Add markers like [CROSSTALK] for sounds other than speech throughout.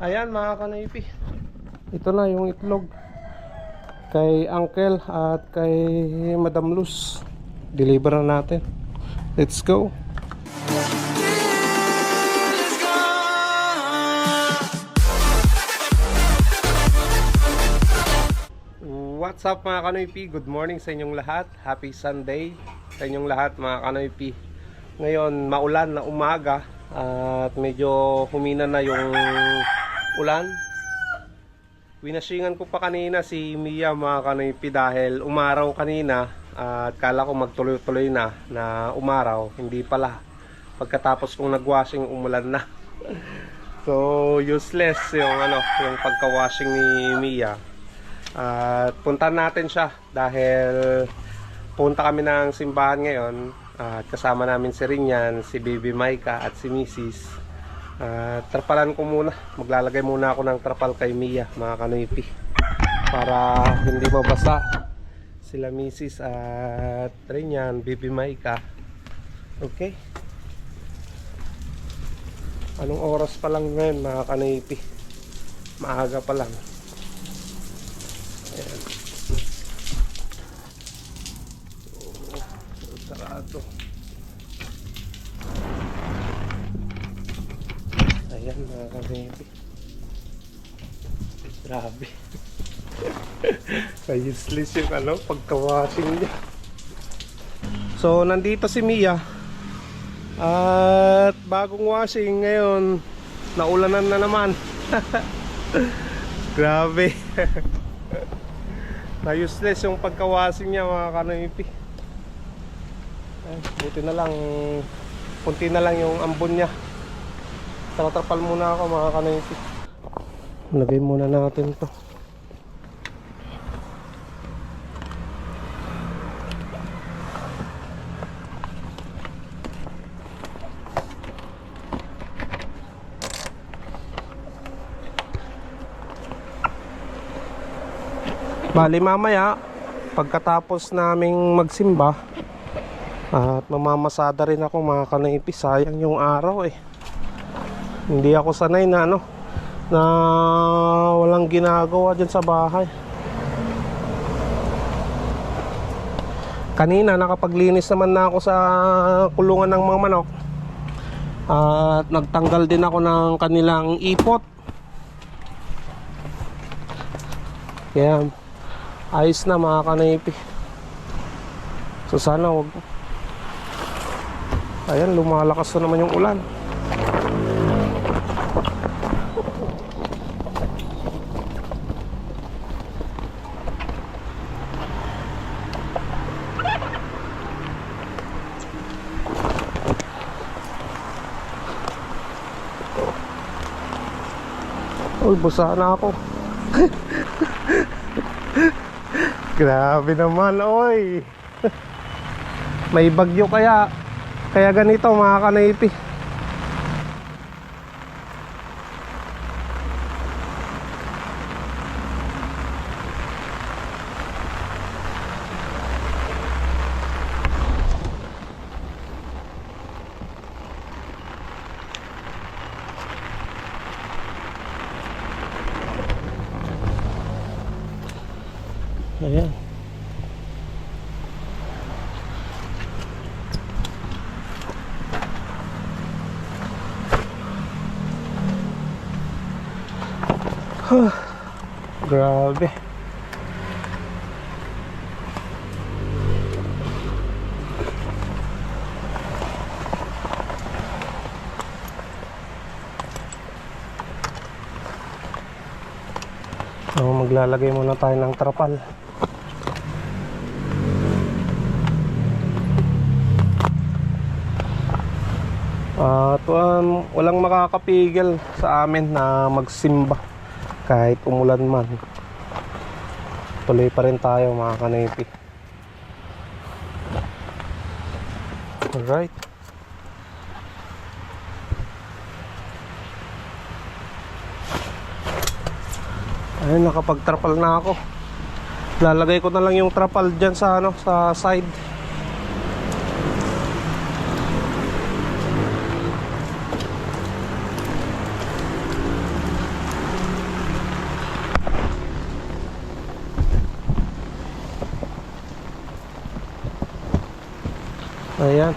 Ayan mga kanaypi. Ito na yung itlog. Kay Uncle at kay Madam Luz. Deliver na natin. Let's go. What's up mga Kanoypi? Good morning sa inyong lahat. Happy Sunday sa inyong lahat mga Kanoypi. Ngayon, maulan na umaga at medyo humina na yung ulan. Winasingan ko pa kanina si Mia mga Kanoypi dahil umaraw kanina at kala ko magtuloy-tuloy na na umaraw. Hindi pala. Pagkatapos kong nagwashing umulan na. [LAUGHS] so useless yung ano, yung pagka-washing ni Mia. At punta natin siya dahil punta kami ng simbahan ngayon at kasama namin si Rinyan, si Baby Maika at si Mrs. At trapalan ko muna. Maglalagay muna ako ng trapal kay Mia, mga kanoypi. Para hindi mabasa sila Mrs. at Rinyan, Baby Maika. Okay? Anong oras pa lang ngayon, mga kanoypi? Maaga pa lang. Ayan. Sarado. Ayan mga kababy. Grabe. Ka-useless yung ano, pagka-washing niya. So, nandito si Mia. At bagong washing ngayon, naulanan na naman. [LAUGHS] Grabe. [LAUGHS] na useless yung pagkawasing niya mga kanoipi Ay, buti na lang punti na lang yung ambon niya tatrapal muna ako mga kanoipi lagay muna natin to. Bali mamaya pagkatapos naming magsimba at mamamasada rin ako mga kanaipi sayang yung araw eh hindi ako sanay na ano na walang ginagawa dyan sa bahay. Kanina nakapaglinis naman na ako sa kulungan ng mga manok. At nagtanggal din ako ng kanilang ipot. Kaya ayos na mga kanaypi. So sana wag ayan lumalakas na naman yung ulan Uy, busa na ako. [LAUGHS] Grabe naman, oy. [LAUGHS] May bagyo kaya. Kaya ganito mga kanaypi. Ayan. Huh. Grabe. So, maglalagay muna tayo ng trapal. At um, walang makakapigil sa amin na magsimba kahit umulan man. Tuloy pa rin tayo mga kanaypi. Alright. Ayun, nakapag-trapal na ako. Lalagay ko na lang yung trapal dyan sa, ano, sa side. Ayan.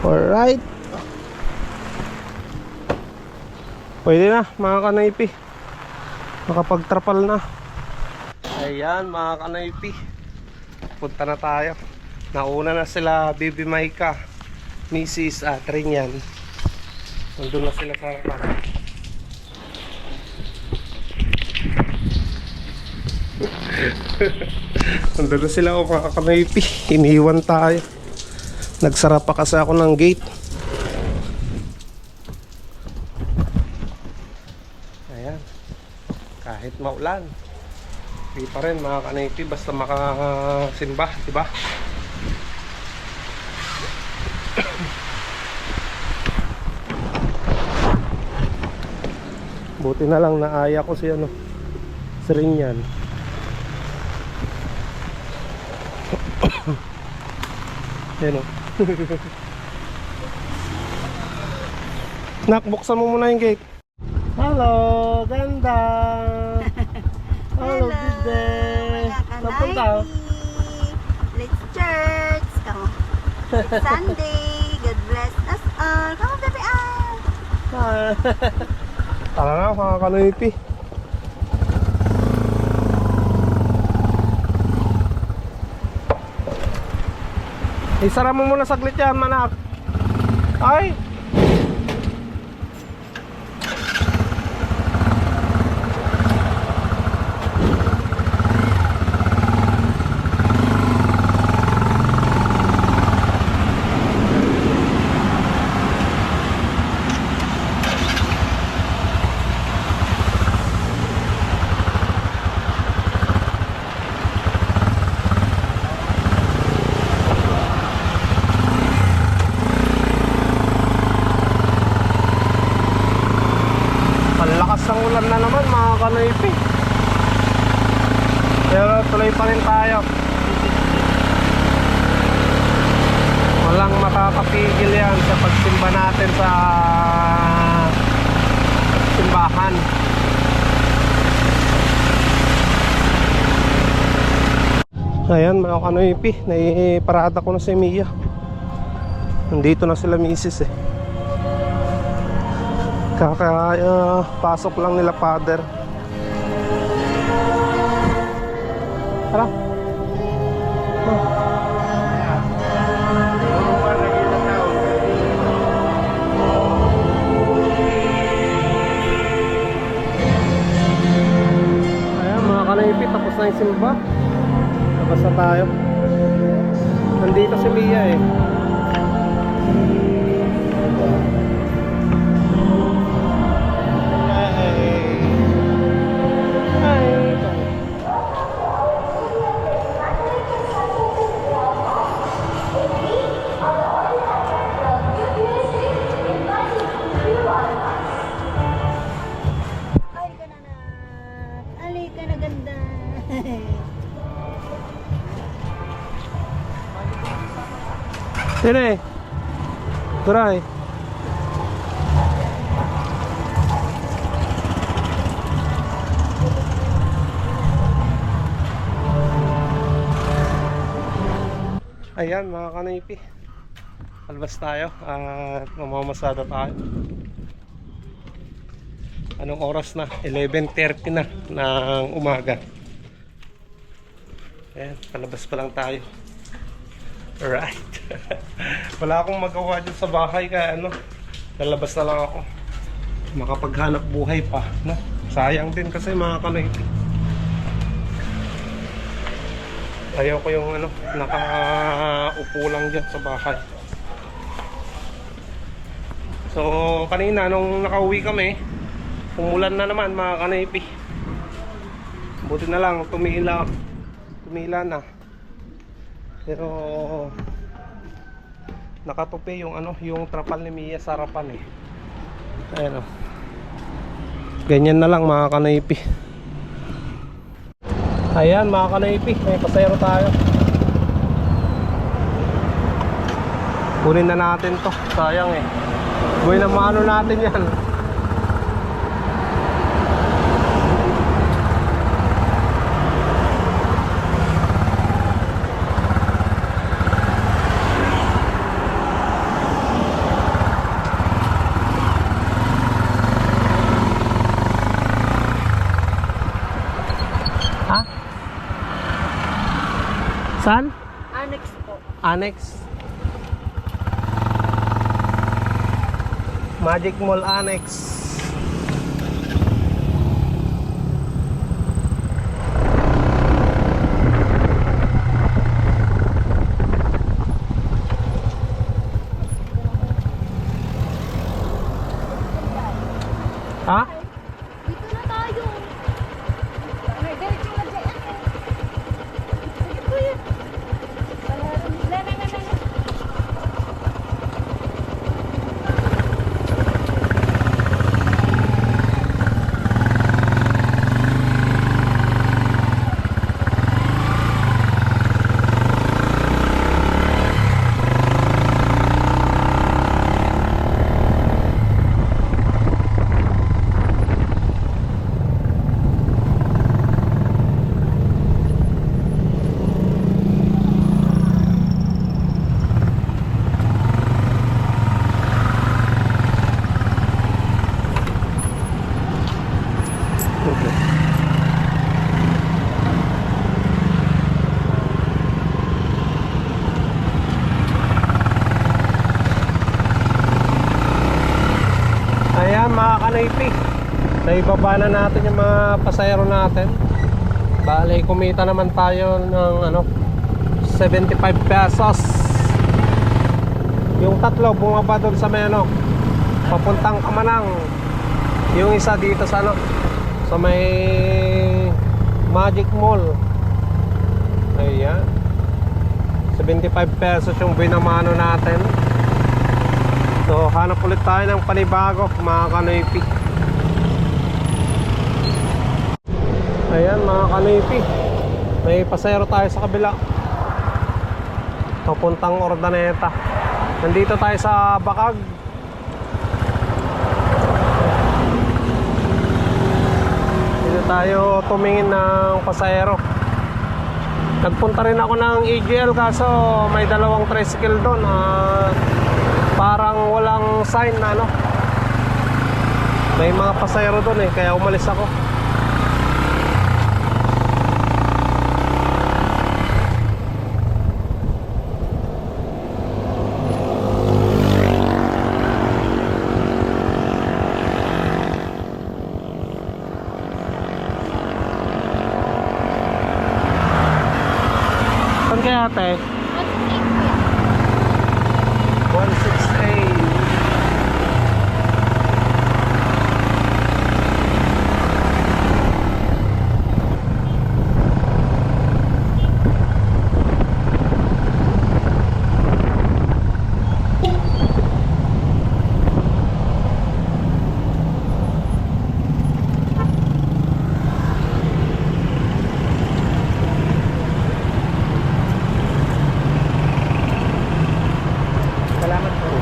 Alright. Pwede na mga kanaypi. Makapagtrapal na. Ayan mga kanaypi. Punta na tayo. Nauna na sila Baby Maika, Mrs. at Rinyan. Nandun na sila sa harapan. [LAUGHS] Nandun na sila o mga kanaypi. Iniwan tayo. Nagsara pa kasi ako ng gate. Ayan. Kahit maulan. Hindi pa rin mga kanaypi basta makasimba, di ba? Buti na lang naaya ko si ano si Rinyan. [COUGHS] Yan o. [LAUGHS] Nak, buksan mo muna yung gate. Hello, ganda. [LAUGHS] Hello, good day. Saan punta? Let's church. Come on. [LAUGHS] It's Sunday. God bless us all. Come on, baby. Ah. Tara na, mga kanoypi. Isara mo muna saglit yan, manak. Ay! Palakas ng ulan na kanoypi. Pero tuloy pa rin tayo. Walang makakapigil yan sa pagsimba natin sa simbahan. Ayan mga kanoypi, naiparada ko na si Mia. Nandito na sila misis eh. Kaka uh, pasok lang nila father. Tara. Oh. Ayan mga tapos na yung simba. Tapos na tayo. Nandito si Mia eh. Sino eh? Turay. Ayan mga kanaypi. Albas tayo at mamamasada tayo. Anong oras na? 11.30 na ng umaga. Ayan, palabas pa lang tayo. Alright. [LAUGHS] Wala akong magawa dyan sa bahay kaya ano, lalabas na lang ako. Makapaghanap buhay pa. No? Sayang din kasi mga kanayti. Ayaw ko yung ano, nakaupo lang dyan sa bahay. So, kanina nung nakauwi kami, umulan na naman mga kanaypi. Buti na lang, tumila, tumila na. Pero nakatupi yung ano, yung trapal ni Mia sa harapan eh. Ayan o. Ganyan na lang mga kanaypi. Ayan mga kanaypi, may pasayro tayo. Kunin na natin to. Sayang eh. Buhay na maano natin yan. Annex. Magic Mall Annex. Ha? Naibaba na natin yung mga pasayro natin. Bale kumita naman tayo ng ano 75 pesos. Yung tatlo bumaba doon sa Meno Papuntang Kamanang. Yung isa dito sa ano Sa may Magic Mall. Ayan. 75 pesos yung binamano natin. So, hanap ulit tayo ng panibago, mga kanoypi. Ayan, mga kanoypi. May pasero tayo sa kabila. Papuntang Ordaneta. Nandito tayo sa Bakag. Dito tayo tumingin ng pasero. Nagpunta rin ako ng EGL kaso may dalawang tricycle doon. Ah, parang walang sign na ano may mga pasayro doon eh kaya umalis ako ate?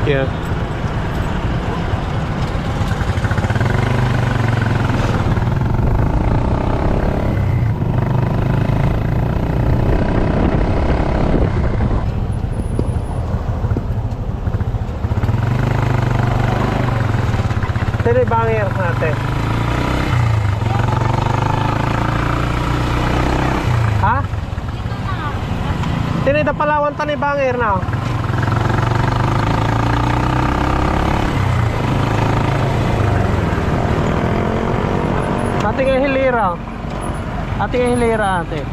You. Sino yung natin? Ha? Sino yung palawan tani bangir na? Ate nga hilira. Ate hilira ate.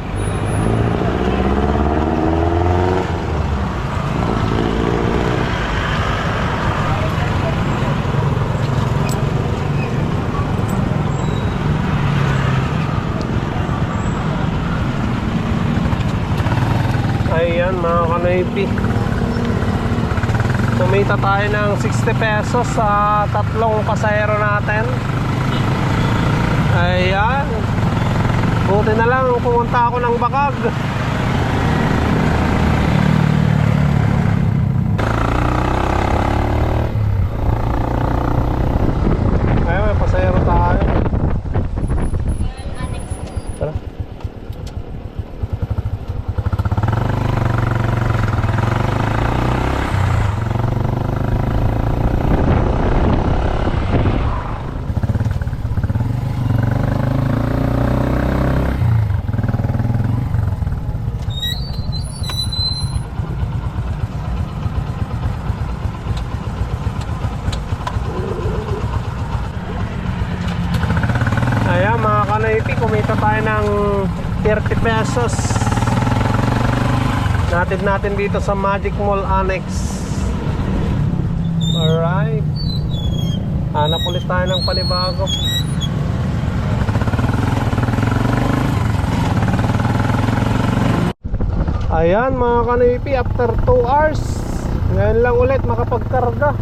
Ayan mga kanaypi. Kumita tayo ng 60 pesos sa tatlong pasahero natin. Ayan. Buti na lang pumunta ako ng bakag. Ayan mga kanoypi, kumita tayo ng 30 pesos. Natid natin dito sa Magic Mall Annex. Alright. Hanap ulit tayo ng panibago. Ayan mga kanipi, after 2 hours, ngayon lang ulit makapagkarga.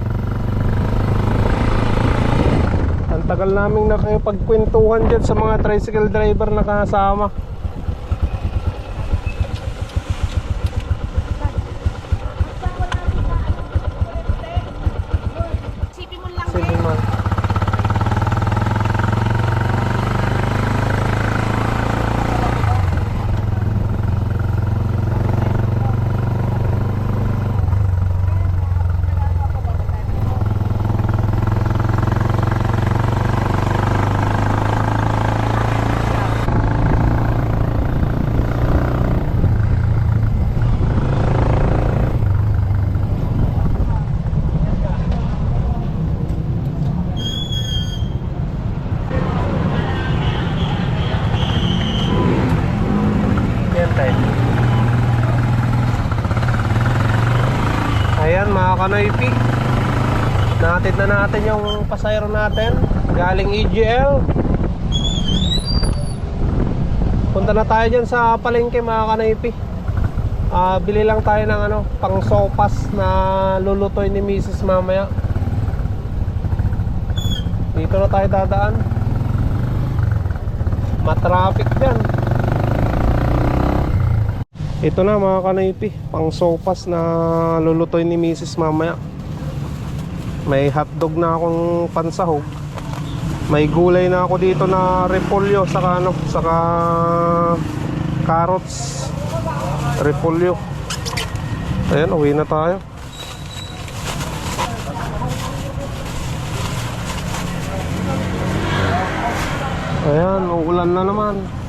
Ang tagal naming nakipagkwentuhan dyan sa mga tricycle driver na kasama. Sipin mo lang Sige man. Yan tayo. Mga kanoypi. Natid na natin yung pasayro natin. Galing EGL. Punta na tayo dyan sa palengke mga kanoypi. Ah, bili lang tayo ng ano, pang sopas na lulutoy ni Mrs. mamaya. Dito na tayo dadaan. Matraffic dyan. Ito na mga kanaypi, pang sopas na lulutoy ni Mrs. mamaya. May hotdog na akong pansahog. May gulay na ako dito na repolyo saka ano, saka carrots. Repolyo. Ayan, uwi na tayo. Ayan, uulan na naman.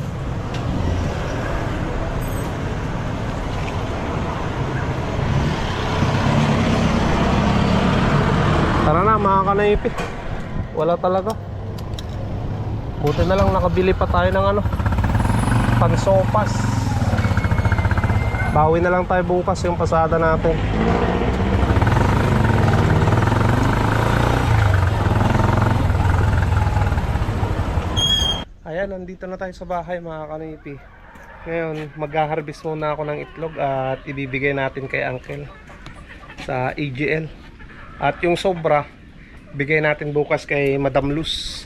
Tara na mga kanaypi. Wala talaga. Buti na lang nakabili pa tayo ng ano Pansopas. Bawi na lang tayo bukas yung pasada natin. Ayan, nandito na tayo sa bahay mga kanaypi. Ngayon, mag-harvest muna ako ng itlog At ibibigay natin kay uncle Sa AGL at yung sobra, bigay natin bukas kay Madam Luz.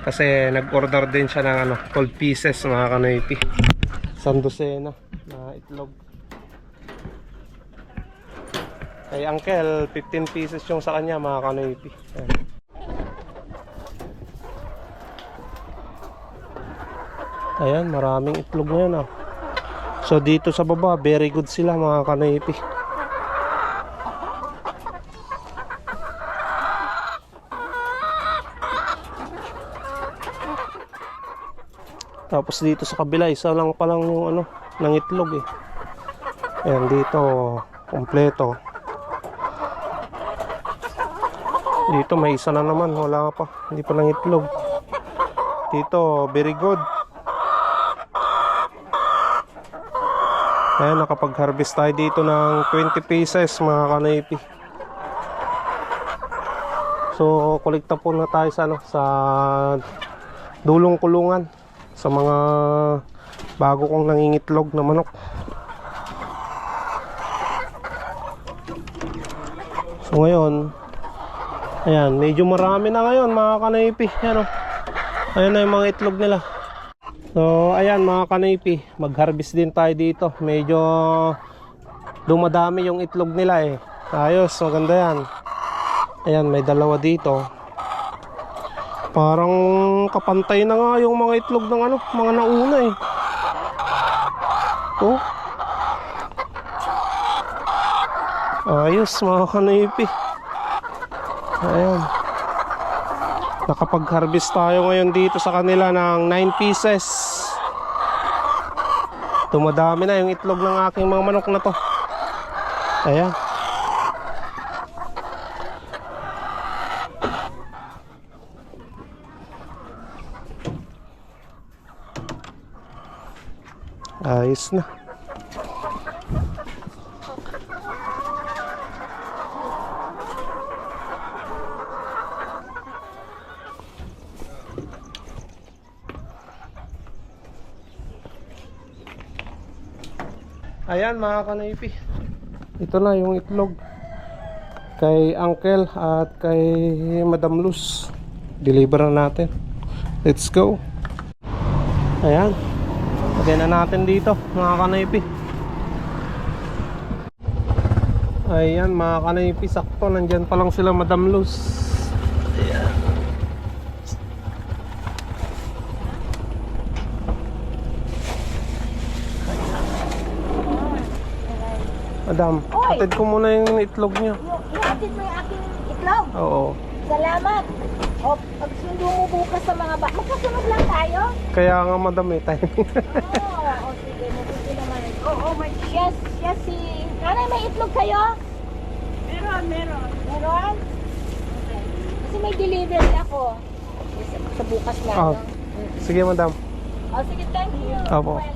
Kasi nag-order din siya ng ano, 12 pieces mga kanoypi. Sandosena na itlog. Kay Uncle, 15 pieces yung sa kanya mga kanoypi. Ayan, maraming itlog ngayon ah. So dito sa baba, very good sila mga kanoypi. Tapos dito sa kabila, isa lang pa lang yung ano, ng itlog eh. Ayan, dito, kompleto. Dito may isa na naman, wala pa. Hindi pa ng itlog. Dito, very good. Ayan, nakapag-harvest tayo dito ng 20 pieces mga kanaypi. So, kolekta po na tayo sa, ano, sa dulong kulungan sa mga bago kong nangingitlog na manok. So ngayon, ayan, medyo marami na ngayon mga kanaypi. Ayan o. Ayan na yung mga itlog nila. So ayan mga kanaypi, mag-harvest din tayo dito. Medyo dumadami yung itlog nila eh. Ayos, maganda yan. Ayan, may dalawa dito. Parang kapantay na nga yung mga itlog ng ano, mga nauna eh. Oh. Ayos mga kanaypi. Ayan. Nakapag-harvest tayo ngayon dito sa kanila ng 9 pieces. Tumadami na yung itlog ng aking mga manok na to. Ayan. Na. Ayan mga kanaypi. Ito na yung itlog. Kay Uncle at kay Madam Luz. Deliver na natin. Let's go. Ayan. Lagay na natin dito mga kanaypi. Ayan mga kanaypi. Sakto. Nandyan pa lang sila Madam Luz. Ayan. Madam, Oy! hatid ko muna yung itlog niyo. Yung ihatid mo yung aking itlog. Oo. Salamat. O, pagsundo mo bukas sa mga ba... Magkasunod lang tayo? Kaya nga madam eh, timing. [LAUGHS] Oo, o sige, mabuti naman. Oo, oh, may... Yes, yes, si... Nanay, may itlog kayo? Meron, meron. Meron? Okay. Kasi may delivery ako. Sa, sa bukas na. Ah. no? Sige madam. O, sige, thank you. Opo. Well,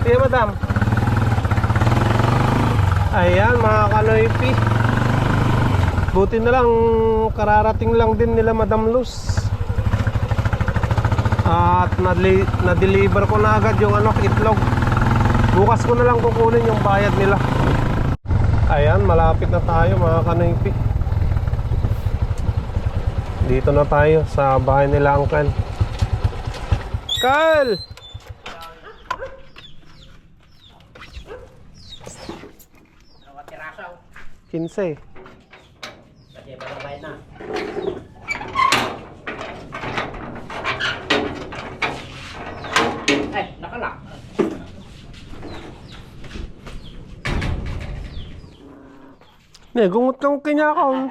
Sige madam. Ayan mga kanoypi. Buti na lang kararating lang din nila Madam Luz. At na-deliver ko na agad yung ano, itlog. Bukas ko na lang kukunin yung bayad nila. Ayan, malapit na tayo mga kanoypi. Dito na tayo sa bahay nila Uncle. Carl! 15. Kasi bababay na. Ay, nakalak. Ne, gungot kanya ako.